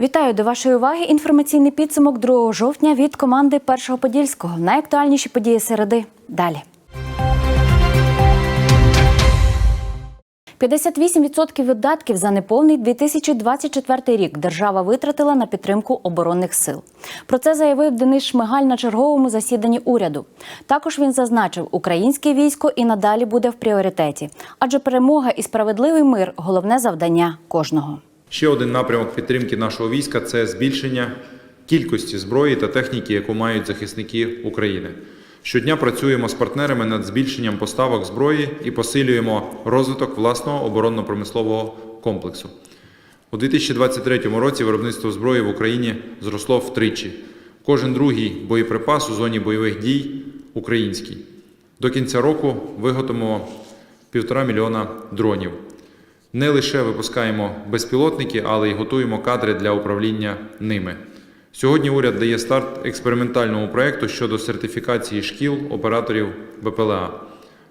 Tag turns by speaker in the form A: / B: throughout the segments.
A: Вітаю до вашої уваги. Інформаційний підсумок 2 жовтня від команди Першого Подільського. Найактуальніші події середи. Далі. 58% видатків за неповний 2024 рік держава витратила на підтримку оборонних сил. Про це заявив Денис Шмигаль на черговому засіданні уряду. Також він зазначив, українське військо і надалі буде в пріоритеті, адже перемога і справедливий мир головне завдання кожного.
B: Ще один напрямок підтримки нашого війська це збільшення кількості зброї та техніки, яку мають захисники України. Щодня працюємо з партнерами над збільшенням поставок зброї і посилюємо розвиток власного оборонно-промислового комплексу. У 2023 році виробництво зброї в Україні зросло втричі. Кожен другий боєприпас у зоні бойових дій український. До кінця року виготовимо півтора мільйона дронів. Не лише випускаємо безпілотники, але й готуємо кадри для управління ними. Сьогодні уряд дає старт експериментальному проєкту щодо сертифікації шкіл операторів БПЛА.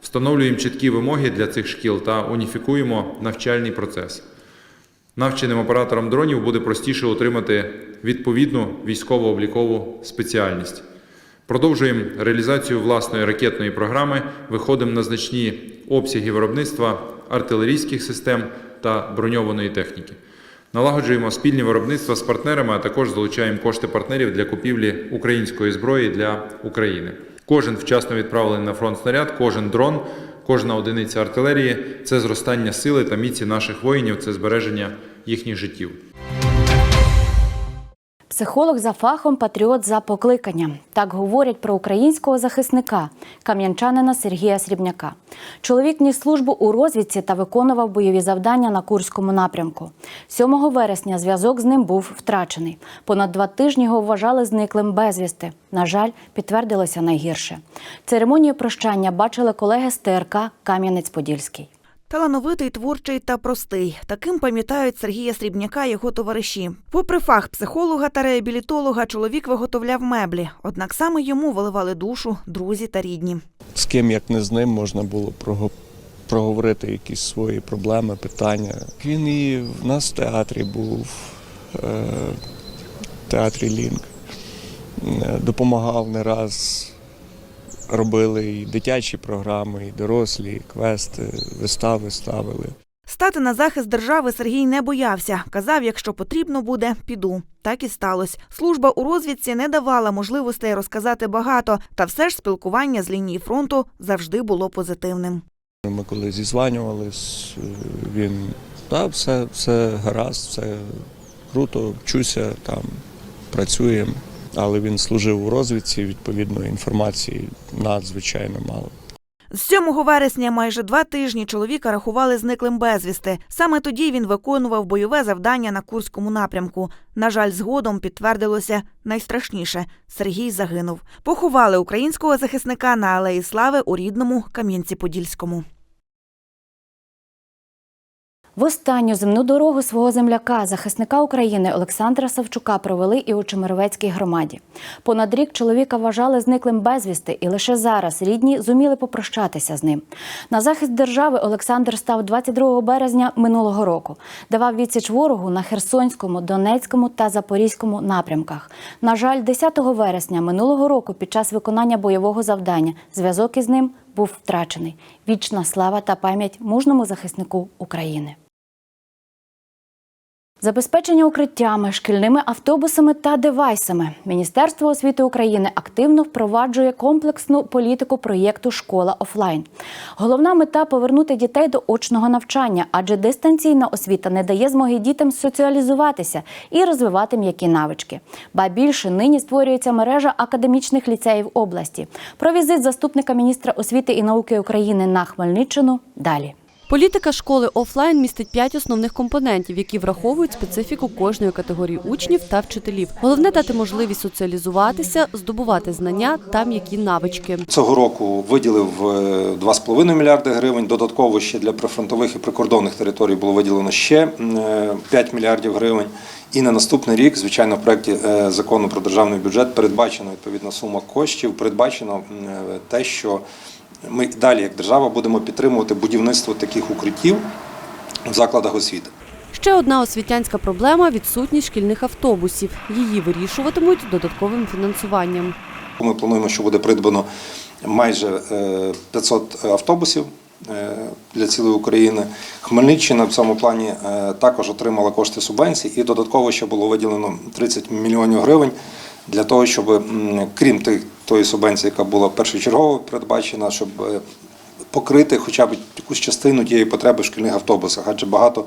B: Встановлюємо чіткі вимоги для цих шкіл та уніфікуємо навчальний процес. Навченим операторам дронів буде простіше отримати відповідну військово-облікову спеціальність. Продовжуємо реалізацію власної ракетної програми, виходимо на значні обсяги виробництва артилерійських систем та броньованої техніки. Налагоджуємо спільні виробництва з партнерами, а також залучаємо кошти партнерів для купівлі української зброї для України. Кожен вчасно відправлений на фронт снаряд, кожен дрон, кожна одиниця артилерії це зростання сили та міці наших воїнів, це збереження їхніх життів.
A: Психолог за фахом, патріот за покликанням. Так говорять про українського захисника, кам'янчанина Сергія Срібняка. Чоловік ніс службу у розвідці та виконував бойові завдання на Курському напрямку. 7 вересня зв'язок з ним був втрачений. Понад два тижні його вважали зниклим безвісти. На жаль, підтвердилося найгірше. Церемонію прощання бачили колеги з ТРК Кам'янець-Подільський.
C: Талановитий, творчий та простий. Таким пам'ятають Сергія Срібняка і його товариші. Попри фах психолога та реабілітолога, чоловік виготовляв меблі. Однак саме йому виливали душу друзі та рідні.
D: з ким, як не з ним, можна було прого- проговорити якісь свої проблеми, питання. Він і в нас в театрі був, е, в театрі Лінк. Е, Допомагав не раз. Робили і дитячі програми, і дорослі, і квести, вистави ставили.
C: Стати на захист держави Сергій не боявся. Казав, якщо потрібно буде, піду. Так і сталося. Служба у розвідці не давала можливостей розказати багато, та все ж спілкування з лінії фронту завжди було позитивним.
D: Ми коли зізванювались, він та все, все гаразд, все круто, вчуся там, працюємо. Але він служив у розвідці, відповідно, інформації надзвичайно мало.
C: З 7 вересня майже два тижні чоловіка рахували зниклим безвісти. Саме тоді він виконував бойове завдання на Курському напрямку. На жаль, згодом підтвердилося найстрашніше Сергій загинув. Поховали українського захисника на Алеї Слави у рідному Кам'янці-Подільському.
A: В останню земну дорогу свого земляка, захисника України Олександра Савчука, провели і у Чемеровецькій громаді. Понад рік чоловіка вважали зниклим безвісти, і лише зараз рідні зуміли попрощатися з ним. На захист держави Олександр став 22 березня минулого року. Давав відсіч ворогу на Херсонському, Донецькому та Запорізькому напрямках. На жаль, 10 вересня минулого року під час виконання бойового завдання зв'язок із ним був втрачений. Вічна слава та пам'ять мужному захиснику України. Забезпечення укриттями, шкільними автобусами та девайсами. Міністерство освіти України активно впроваджує комплексну політику проєкту Школа офлайн. Головна мета повернути дітей до очного навчання, адже дистанційна освіта не дає змоги дітям соціалізуватися і розвивати м'які навички. Ба більше нині створюється мережа академічних ліцеїв області. Про візит заступника міністра освіти і науки України на Хмельниччину далі.
E: Політика школи офлайн містить п'ять основних компонентів, які враховують специфіку кожної категорії учнів та вчителів. Головне дати можливість соціалізуватися, здобувати знання та м'які навички.
F: Цього року виділив е, 2,5 мільярди гривень. Додатково ще для прифронтових і прикордонних територій було виділено ще е, 5 мільярдів гривень. І на наступний рік, звичайно, в проєкті е, закону про державний бюджет передбачено відповідна сума коштів. Передбачено е, те, що ми далі, як держава, будемо підтримувати будівництво таких укриттів в закладах освіти.
E: Ще одна освітянська проблема відсутність шкільних автобусів. Її вирішуватимуть додатковим фінансуванням.
F: Ми плануємо, що буде придбано майже е, 500 автобусів е, для цілої України. Хмельниччина в цьому плані е, також отримала кошти субвенцій і додатково ще було виділено 30 мільйонів гривень для того, щоб крім тих- тої субвенції, яка була першочергово передбачена, щоб е, покрити хоча б якусь частину тієї потреби в шкільних автобусах, адже багато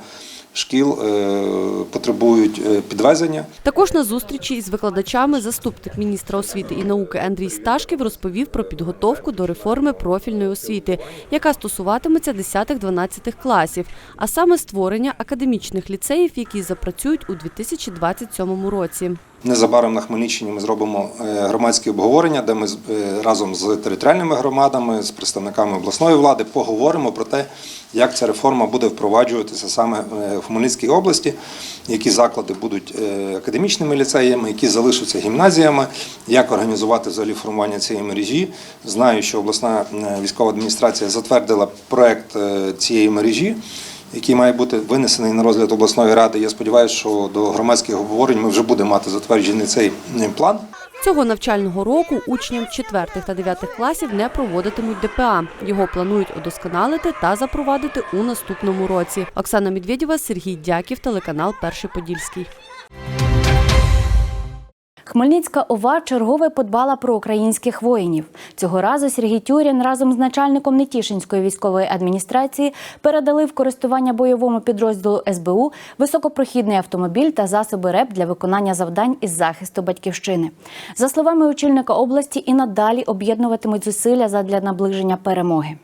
F: шкіл е, потребують е, підвезення.
E: Також на зустрічі із викладачами заступник міністра освіти і науки Андрій Сташків розповів про підготовку до реформи профільної освіти, яка стосуватиметься 10-12 класів, а саме створення академічних ліцеїв, які запрацюють у 2027 році.
F: Незабаром на Хмельниччині ми зробимо е, громадські обговорення, де ми е, разом з територіальними громадами, з представниками обласної влади поговоримо про те, як ця реформа буде впроваджуватися саме е, в Хмельницькій області, які заклади будуть академічними ліцеями, які залишаться гімназіями, як організувати взагалі формування цієї мережі. Знаю, що обласна військова адміністрація затвердила проект цієї мережі який має бути винесений на розгляд обласної ради. Я сподіваюся, що до громадських обговорень ми вже будемо мати затверджений цей план.
E: Цього навчального року учням 4 та 9 класів не проводитимуть ДПА. Його планують удосконалити та запровадити у наступному році. Оксана Медведєва, Сергій Дяків, телеканал Перший Подільський.
A: Хмельницька ОВА чергове подбала про українських воїнів. Цього разу Сергій Тюрін разом з начальником Нетішинської військової адміністрації передали в користування бойовому підрозділу СБУ високопрохідний автомобіль та засоби РЕП для виконання завдань із захисту батьківщини. За словами очільника області, і надалі об'єднуватимуть зусилля задля наближення перемоги.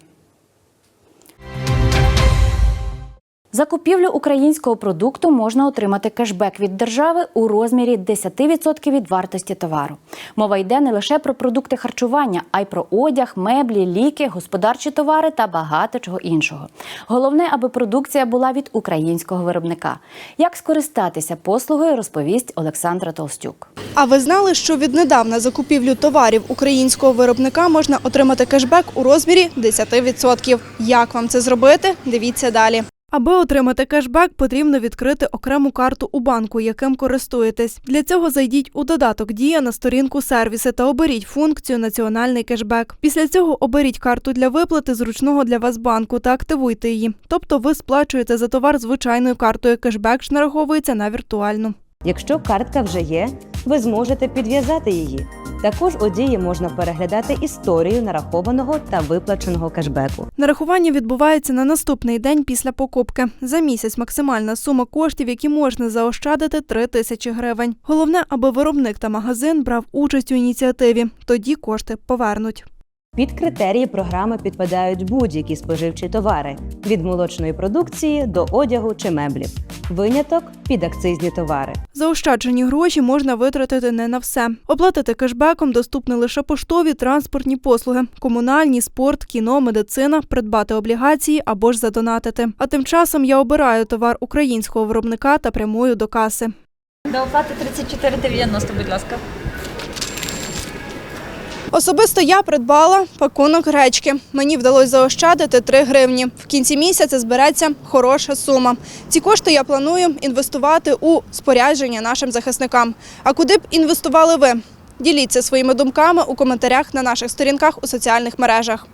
A: За купівлю українського продукту можна отримати кешбек від держави у розмірі 10% від вартості товару. Мова йде не лише про продукти харчування, а й про одяг, меблі, ліки, господарчі товари та багато чого іншого. Головне, аби продукція була від українського виробника. Як скористатися послугою, розповість Олександра Толстюк.
G: А ви знали, що віднедавна за купівлю товарів українського виробника можна отримати кешбек у розмірі 10%. Як вам це зробити? Дивіться далі. Аби отримати кешбек, потрібно відкрити окрему карту у банку, яким користуєтесь. Для цього зайдіть у додаток Дія на сторінку сервіси та оберіть функцію Національний кешбек. Після цього оберіть карту для виплати зручного для вас банку та активуйте її. Тобто ви сплачуєте за товар звичайною картою. Кешбек ж нараховується на віртуальну.
H: Якщо картка вже є, ви зможете підв'язати її. Також у дії можна переглядати історію нарахованого та виплаченого кешбеку.
G: Нарахування відбувається на наступний день після покупки. За місяць максимальна сума коштів, які можна заощадити 3 тисячі гривень. Головне, аби виробник та магазин брав участь у ініціативі. Тоді кошти повернуть.
H: Під критерії програми підпадають будь-які споживчі товари від молочної продукції до одягу чи меблів. Виняток підакцизні товари.
G: Заощаджені гроші можна витратити не на все. Оплатити кешбеком доступні лише поштові транспортні послуги, комунальні, спорт, кіно, медицина, придбати облігації або ж задонатити. А тим часом я обираю товар українського виробника та прямую до каси.
I: До оплати 34,90, будь ласка.
G: Особисто я придбала пакунок гречки. Мені вдалося заощадити 3 гривні. В кінці місяця збереться хороша сума. Ці кошти я планую інвестувати у спорядження нашим захисникам. А куди б інвестували ви? Діліться своїми думками у коментарях на наших сторінках у соціальних мережах.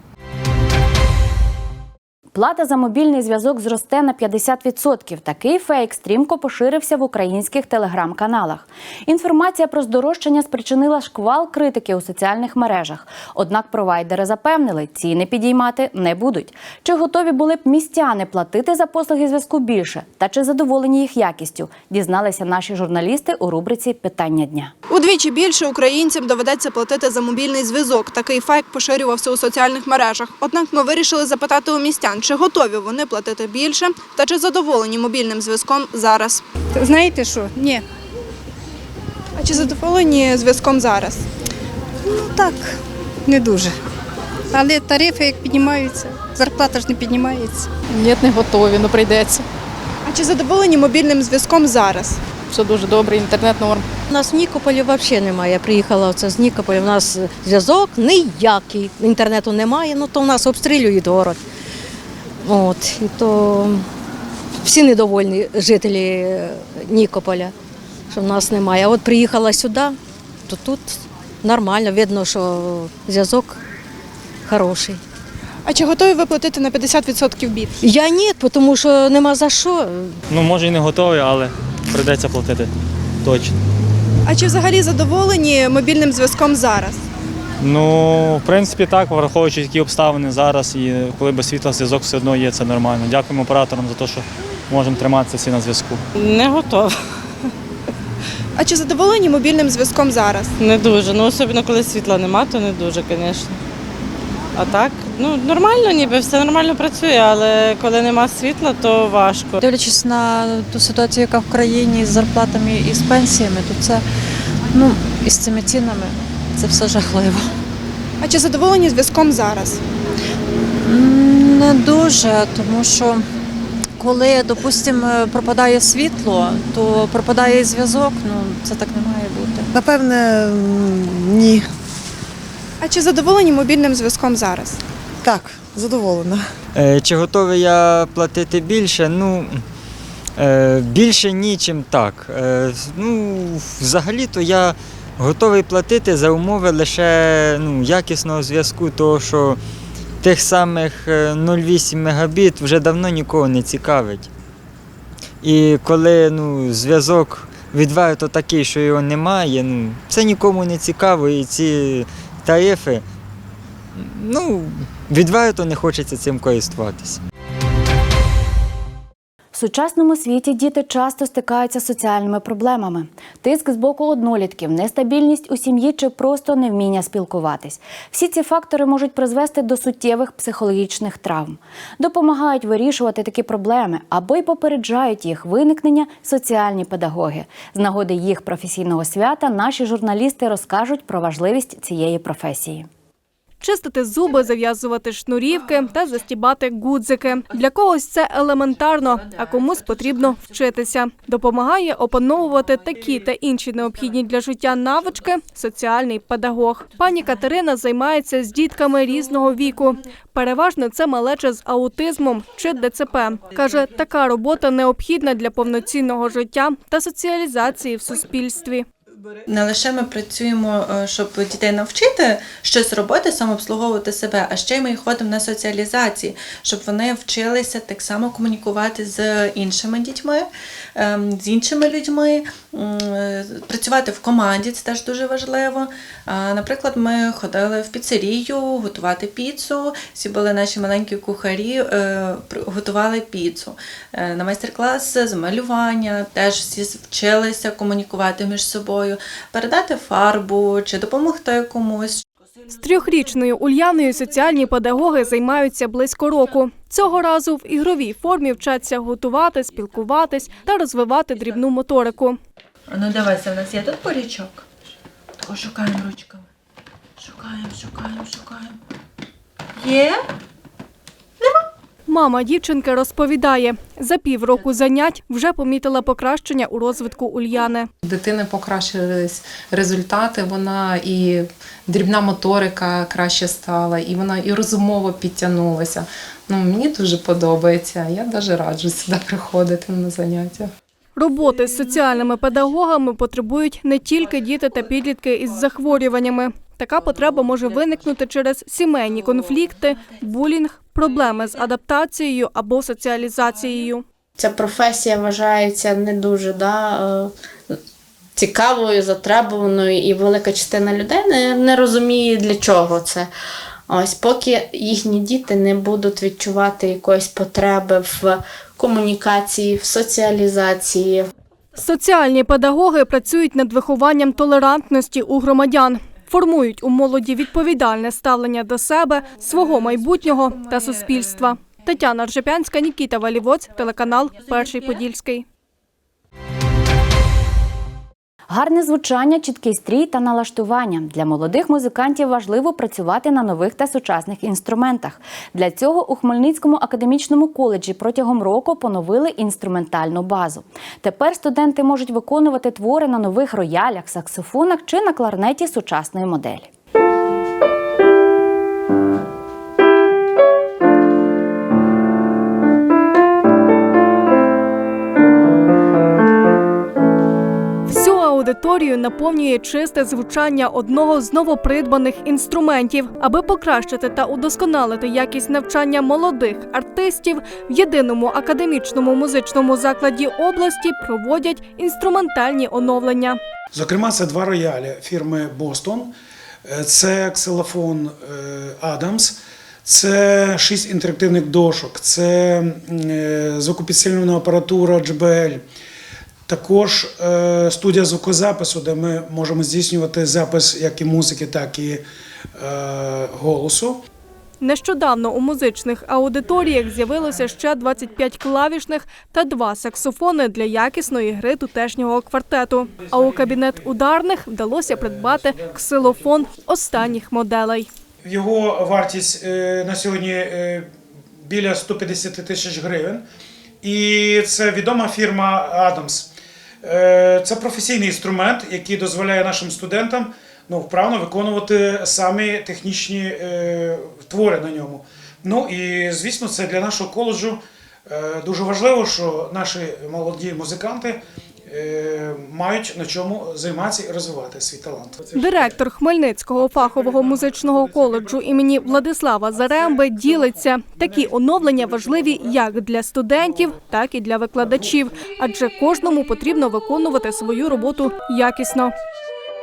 A: Плата за мобільний зв'язок зросте на 50%. Такий фейк стрімко поширився в українських телеграм-каналах. Інформація про здорожчання спричинила шквал критики у соціальних мережах. Однак провайдери запевнили, ціни підіймати не будуть. Чи готові були б містяни платити за послуги зв'язку більше? Та чи задоволені їх якістю? Дізналися наші журналісти у рубриці Питання дня.
G: Удвічі більше українцям доведеться платити за мобільний зв'язок. Такий фейк поширювався у соціальних мережах. Однак ми вирішили запитати у містян, чи готові вони платити більше та чи задоволені мобільним зв'язком зараз.
J: Знаєте що? Ні.
G: А чи задоволені зв'язком зараз?
J: Ну так, не дуже. Але тарифи як піднімаються, зарплата ж не піднімається.
I: Ні, не готові, ну прийдеться.
G: А чи задоволені мобільним зв'язком зараз?
I: Все дуже добре, інтернет норм.
K: У нас в Нікополі взагалі немає. Я приїхала оце з Нікополя, у нас зв'язок ніякий, інтернету немає, ну то в нас обстрілюють город. От, і то всі недовольні жителі е, Нікополя, що в нас немає. А от приїхала сюди, то тут нормально, видно, що зв'язок хороший.
L: А чи готові ви платити на 50% більше?
K: Я ні, тому що нема за що.
M: Ну, може і не готовий, але прийдеться платити точно.
L: А чи взагалі задоволені мобільним зв'язком зараз?
M: Ну, в принципі, так, враховуючи які обставини зараз, і коли без світла зв'язок все одно є, це нормально. Дякуємо операторам за те, що можемо триматися всі на зв'язку.
G: Не готова.
L: А чи задоволені мобільним зв'язком зараз?
G: Не дуже. Ну, особливо коли світла нема, то не дуже, звісно. А так, ну нормально, ніби все нормально працює, але коли нема світла, то важко.
N: Дивлячись на ту ситуацію, яка в країні з зарплатами і з пенсіями, то це ну і з цими цінами це все жахливо.
L: А чи задоволені зв'язком зараз?
N: Не дуже, тому що коли, допустимо, пропадає світло, то пропадає і зв'язок. Ну це так не має бути.
I: Напевне, ні.
L: А чи задоволені мобільним зв'язком зараз?
I: Так, задоволена.
O: Е, Чи готовий я платити більше? Ну, е, більше ні, чим так. Е, Ну, взагалі-то я готовий платити за умови лише ну, якісного зв'язку, того що тих самих е, 0,8 мегабіт вже давно нікого не цікавить. І коли ну, зв'язок відверто такий, що його немає, ну, це нікому не цікаво. І ці тарифи, ну, відверто не хочеться цим користуватися.
A: Сучасному світі діти часто стикаються з соціальними проблемами: тиск з боку однолітків, нестабільність у сім'ї чи просто невміння спілкуватись. Всі ці фактори можуть призвести до суттєвих психологічних травм. Допомагають вирішувати такі проблеми або й попереджають їх виникнення соціальні педагоги. З нагоди їх професійного свята наші журналісти розкажуть про важливість цієї професії.
L: Чистити зуби, зав'язувати шнурівки та застібати гудзики. Для когось це елементарно, а комусь потрібно вчитися. Допомагає опановувати такі та інші необхідні для життя навички соціальний педагог. Пані Катерина займається з дітками різного віку. Переважно це малеча з аутизмом чи ДЦП. Каже, така робота необхідна для повноцінного життя та соціалізації в суспільстві.
P: Не лише ми працюємо, е, щоб дітей навчити щось робити, самообслуговувати себе, а ще й ми ходимо на соціалізації, щоб вони вчилися так само комунікувати з іншими дітьми, ем, з іншими людьми, е, працювати в команді це теж дуже важливо. Наприклад, ми ходили в піцерію готувати піцу. Всі були наші маленькі кухарі, е, готували піцу. На майстер-клас з малювання теж всі вчилися комунікувати між собою, передати фарбу чи допомогти комусь.
L: З трьохрічною Ульяною соціальні педагоги займаються близько року. Цього разу в ігровій формі вчаться готувати, спілкуватись та розвивати дрібну моторику.
P: Ну дивися, в нас є тут порічок. Тако шукаємо ручками. Шукаємо, шукаємо, шукаємо. Є?
L: Мама дівчинки розповідає, за півроку занять вже помітила покращення у розвитку Ульяни.
G: Дитини покращились результати, вона і дрібна моторика краще стала, і вона і розумово підтягнулася. Ну, мені дуже подобається. Я навіть раджу сюди приходити на заняття.
L: Роботи з соціальними педагогами потребують не тільки діти та підлітки із захворюваннями. Така потреба може виникнути через сімейні конфлікти, булінг, проблеми з адаптацією або соціалізацією.
N: Ця професія вважається не дуже да, е, цікавою, затребуваною, і велика частина людей не, не розуміє, для чого це. Ось поки їхні діти не будуть відчувати якоїсь потреби в комунікації, в соціалізації,
L: Соціальні педагоги працюють над вихованням толерантності у громадян, формують у молоді відповідальне ставлення до себе, свого майбутнього та суспільства. Тетяна Ржепянська, Нікіта Валівоць, телеканал Перший Подільський.
A: Гарне звучання, чіткий стрій та налаштування для молодих музикантів важливо працювати на нових та сучасних інструментах. Для цього у Хмельницькому академічному коледжі протягом року поновили інструментальну базу. Тепер студенти можуть виконувати твори на нових роялях, саксофонах чи на кларнеті сучасної моделі.
L: Аудиторію наповнює чисте звучання одного з новопридбаних інструментів. Аби покращити та удосконалити якість навчання молодих артистів, в єдиному академічному музичному закладі області проводять інструментальні оновлення.
Q: Зокрема, це два роялі фірми Бостон, Е, це ксилофон Адамс, це шість інтерактивних дошок, це е, звукопідсилювана апаратура JBL. Також е, студія звукозапису, де ми можемо здійснювати запис як і музики, так і е, голосу.
L: Нещодавно у музичних аудиторіях з'явилося ще 25 клавішних та два саксофони для якісної гри тутешнього квартету. А у кабінет ударних вдалося придбати ксилофон останніх моделей.
Q: Його вартість е, на сьогодні біля 150 тисяч гривень. І це відома фірма Adams. Е, Це професійний інструмент, який дозволяє нашим студентам ну, вправно виконувати самі технічні е, твори на ньому. Ну і звісно, це для нашого коледжу е, дуже важливо, що наші молоді музиканти мають на чому займатися і розвивати свій талант.
L: Директор Хмельницького фахового музичного коледжу імені Владислава Заремби ділиться. Такі оновлення важливі як для студентів, так і для викладачів, адже кожному потрібно виконувати свою роботу якісно.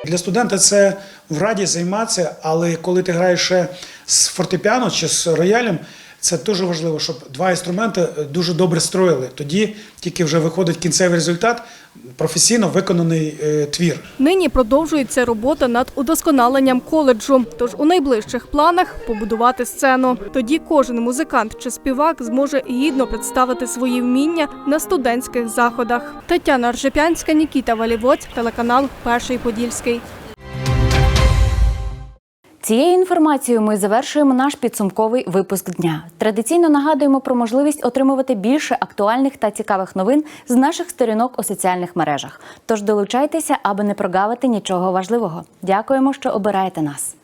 Q: Для студента це в раді займатися, але коли ти граєш ще з фортепіано чи з роялем, це дуже важливо, щоб два інструменти дуже добре строїли. Тоді тільки вже виходить кінцевий результат, професійно виконаний е, твір.
L: Нині продовжується робота над удосконаленням коледжу. Тож у найближчих планах побудувати сцену. Тоді кожен музикант чи співак зможе гідно представити свої вміння на студентських заходах. Тетяна Ржепянська, Нікіта Валівоць, телеканал Перший Подільський.
A: Цією інформацією ми завершуємо наш підсумковий випуск дня. Традиційно нагадуємо про можливість отримувати більше актуальних та цікавих новин з наших сторінок у соціальних мережах. Тож долучайтеся, аби не прогавити нічого важливого. Дякуємо, що обираєте нас.